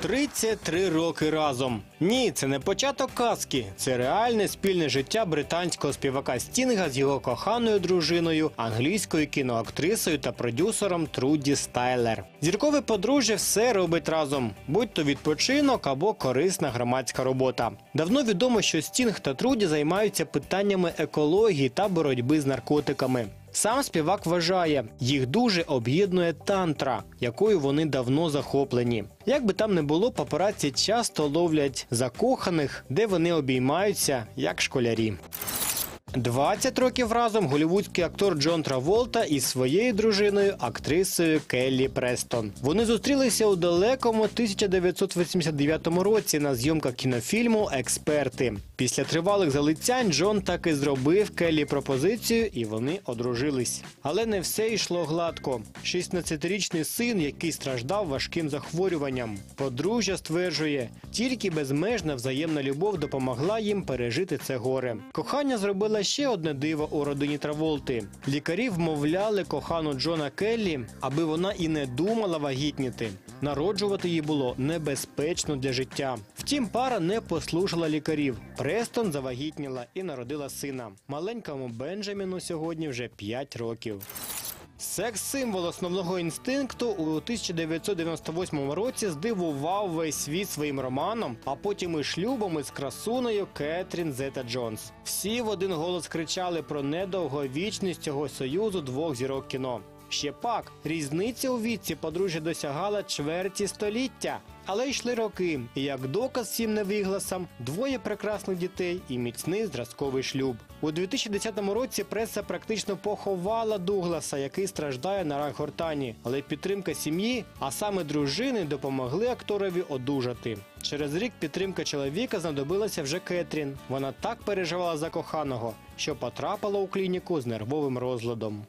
33 роки разом. Ні, це не початок казки. Це реальне спільне життя британського співака Стінга з його коханою дружиною, англійською кіноактрисою та продюсером Труді Стайлер. Зіркове подружжя все робить разом, будь то відпочинок або корисна громадська робота. Давно відомо, що Стінг та Труді займаються питаннями екології та боротьби з наркотиками. Сам співак вважає, їх дуже об'єднує тантра, якою вони давно захоплені. Як би там не було, папараці часто ловлять закоханих, де вони обіймаються як школярі. 20 років разом голівудський актор Джон Траволта із своєю дружиною, актрисою Келлі Престон. Вони зустрілися у далекому 1989 році на зйомках кінофільму Експерти. Після тривалих залицянь Джон так і зробив Келлі пропозицію, і вони одружились. Але не все йшло гладко. 16-річний син, який страждав важким захворюванням. Подружжя стверджує, тільки безмежна взаємна любов допомогла їм пережити це горе. Кохання зробила ще одне диво у родині Траволти. Лікарі вмовляли кохану Джона Келлі, аби вона і не думала вагітніти. Народжувати їй було небезпечно для життя. Втім, пара не послушала лікарів. Престон завагітніла і народила сина. Маленькому Бенджаміну сьогодні вже 5 років. Секс-символ основного інстинкту у 1998 році здивував весь світ своїм романом, а потім і шлюбом із красунею Кетрін Зета Джонс. Всі в один голос кричали про недовговічність цього союзу двох зірок кіно. Ще пак різниця у віці подружжя досягала чверті століття. Але йшли роки, і як доказ всім невигласам, двоє прекрасних дітей і міцний зразковий шлюб. У 2010 році преса практично поховала Дугласа, який страждає на рак гортані. Але підтримка сім'ї, а саме дружини, допомогли акторові одужати. Через рік підтримка чоловіка знадобилася вже Кетрін. Вона так переживала за коханого, що потрапила у клініку з нервовим розладом.